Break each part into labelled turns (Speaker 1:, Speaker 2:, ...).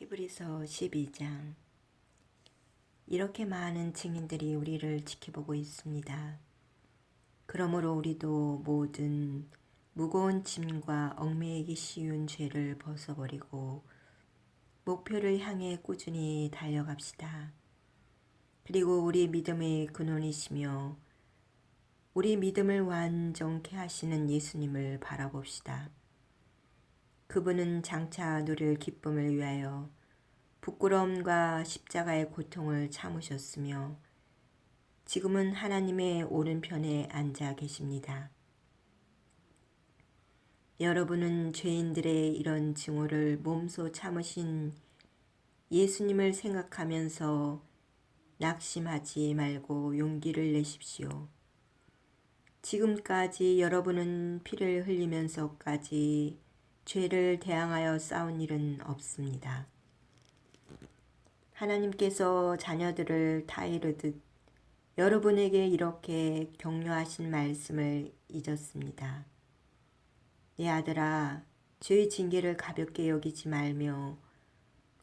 Speaker 1: 히브리서 12장 이렇게 많은 증인들이 우리를 지켜보고 있습니다. 그러므로 우리도 모든 무거운 짐과 얽매이기 쉬운 죄를 벗어버리고 목표를 향해 꾸준히 달려갑시다. 그리고 우리 믿음의 근원이시며 우리 믿음을 완전케 하시는 예수님을 바라봅시다. 그분은 장차 누릴 기쁨을 위하여 부끄러움과 십자가의 고통을 참으셨으며 지금은 하나님의 오른편에 앉아 계십니다. 여러분은 죄인들의 이런 증오를 몸소 참으신 예수님을 생각하면서 낙심하지 말고 용기를 내십시오. 지금까지 여러분은 피를 흘리면서까지 죄를 대항하여 싸운 일은 없습니다. 하나님께서 자녀들을 타이르듯 여러분에게 이렇게 격려하신 말씀을 잊었습니다. 내 아들아, 죄의 징계를 가볍게 여기지 말며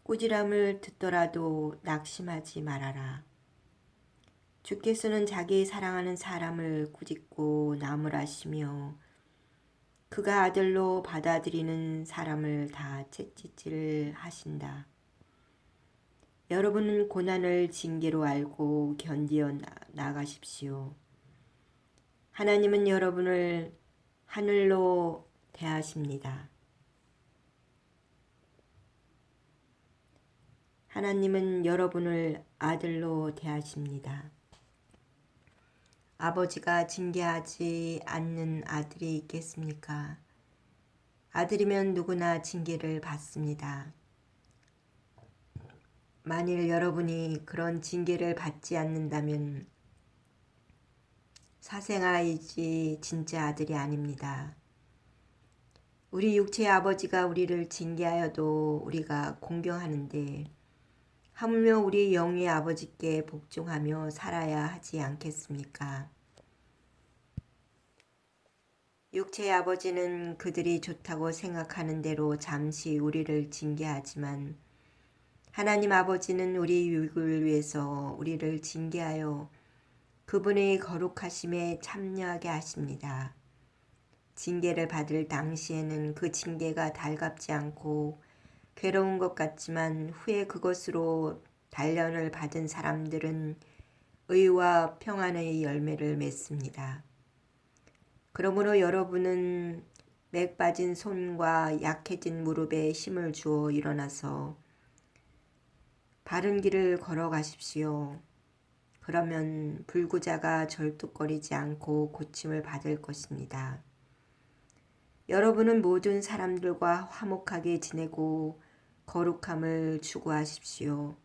Speaker 1: 꾸지람을 듣더라도 낙심하지 말아라. 주께서는 자기 사랑하는 사람을 꾸짖고 나무라시며 그가 아들로 받아들이는 사람을 다 채찍질 하신다. 여러분은 고난을 징계로 알고 견디어 나가십시오. 하나님은 여러분을 하늘로 대하십니다. 하나님은 여러분을 아들로 대하십니다. 아버지가 징계하지 않는 아들이 있겠습니까? 아들이면 누구나 징계를 받습니다. 만일 여러분이 그런 징계를 받지 않는다면 사생아이지 진짜 아들이 아닙니다. 우리 육체의 아버지가 우리를 징계하여도 우리가 공경하는데 하물며 우리 영의 아버지께 복종하며 살아야 하지 않겠습니까? 육체의 아버지는 그들이 좋다고 생각하는 대로 잠시 우리를 징계하지만 하나님 아버지는 우리 유익을 위해서 우리를 징계하여 그분의 거룩하심에 참여하게 하십니다. 징계를 받을 당시에는 그 징계가 달갑지 않고 괴로운 것 같지만 후에 그것으로 단련을 받은 사람들은 의와 평안의 열매를 맺습니다. 그러므로 여러분은 맥 빠진 손과 약해진 무릎에 힘을 주어 일어나서 바른 길을 걸어가십시오. 그러면 불구자가 절뚝거리지 않고 고침을 받을 것입니다. 여러분은 모든 사람들과 화목하게 지내고 거룩함을 추구하십시오.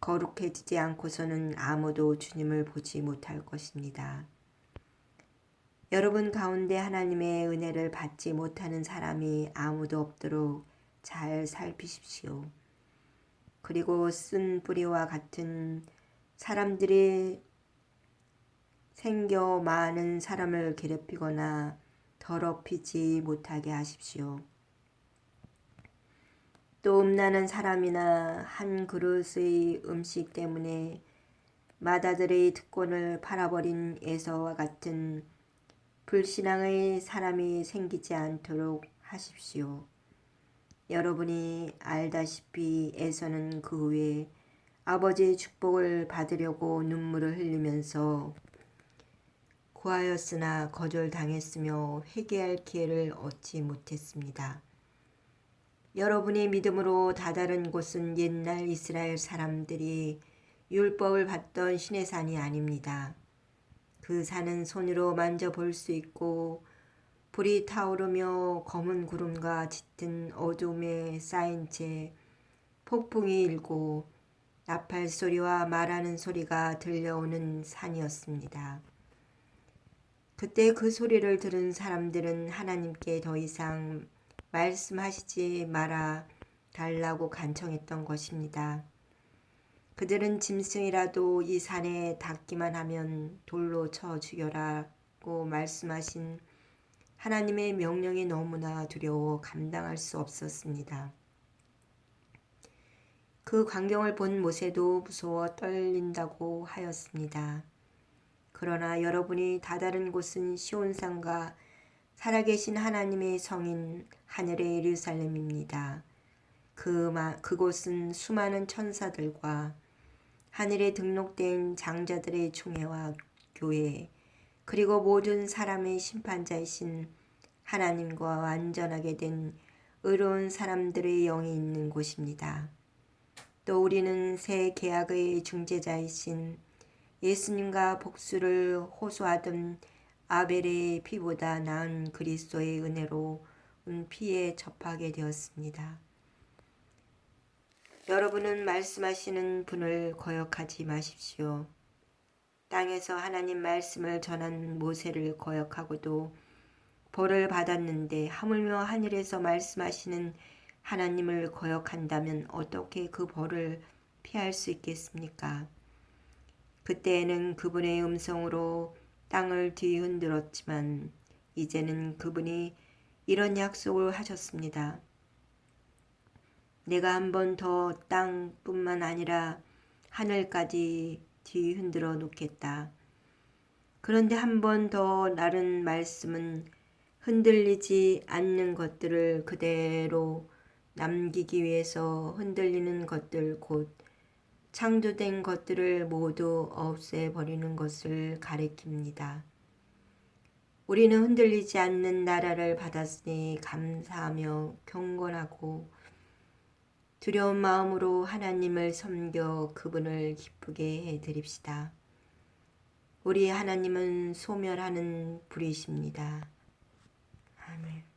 Speaker 1: 거룩해지지 않고서는 아무도 주님을 보지 못할 것입니다. 여러분 가운데 하나님의 은혜를 받지 못하는 사람이 아무도 없도록 잘 살피십시오. 그리고 쓴 뿌리와 같은 사람들이 생겨 많은 사람을 괴롭히거나 더럽히지 못하게 하십시오. 또 음란한 사람이나 한 그릇의 음식 때문에 마다들의 특권을 팔아버린 에서와 같은 불신앙의 사람이 생기지 않도록 하십시오. 여러분이 알다시피 에서는 그 후에 아버지의 축복을 받으려고 눈물을 흘리면서 구하였으나 거절당했으며 회개할 기회를 얻지 못했습니다. 여러분의 믿음으로 다다른 곳은 옛날 이스라엘 사람들이 율법을 받던 신의 산이 아닙니다. 그 산은 손으로 만져볼 수 있고 불이 타오르며 검은 구름과 짙은 어둠에 쌓인 채 폭풍이 일고 나팔 소리와 말하는 소리가 들려오는 산이었습니다. 그때 그 소리를 들은 사람들은 하나님께 더 이상 말씀하시지 마라 달라고 간청했던 것입니다. 그들은 짐승이라도 이 산에 닿기만 하면 돌로 쳐 죽여라고 말씀하신 하나님의 명령이 너무나 두려워 감당할 수 없었습니다. 그 광경을 본 모세도 무서워 떨린다고 하였습니다. 그러나 여러분이 다다른 곳은 시온산과 살아계신 하나님의 성인 하늘의 예루살렘입니다. 그 그곳은 수많은 천사들과 하늘에 등록된 장자들의 총회와 교회 그리고 모든 사람의 심판자이신 하나님과 완전하게 된 의로운 사람들의 영이 있는 곳입니다. 또 우리는 새 계약의 중재자이신 예수님과 복수를 호소하던 아벨의 피보다 나은 그리스도의 은혜로 운 피에 접하게 되었습니다. 여러분은 말씀하시는 분을 거역하지 마십시오. 땅에서 하나님 말씀을 전한 모세를 거역하고도 벌을 받았는데 하물며 하늘에서 말씀하시는 하나님을 거역한다면 어떻게 그 벌을 피할 수 있겠습니까? 그때에는 그분의 음성으로 땅을 뒤흔들었지만 이제는 그분이 이런 약속을 하셨습니다. 내가 한 번 더 땅뿐만 아니라 하늘까지 뒤흔들어 놓겠다. 그런데 한 번 더 나른 말씀은 흔들리지 않는 것들을 그대로 남기기 위해서 흔들리는 것들 곧 창조된 것들을 모두 없애버리는 것을 가리킵니다. 우리는 흔들리지 않는 나라를 받았으니 감사하며 경건하고 두려운 마음으로 하나님을 섬겨 그분을 기쁘게 해 드립시다. 우리 하나님은 소멸하는 불이십니다. 아멘.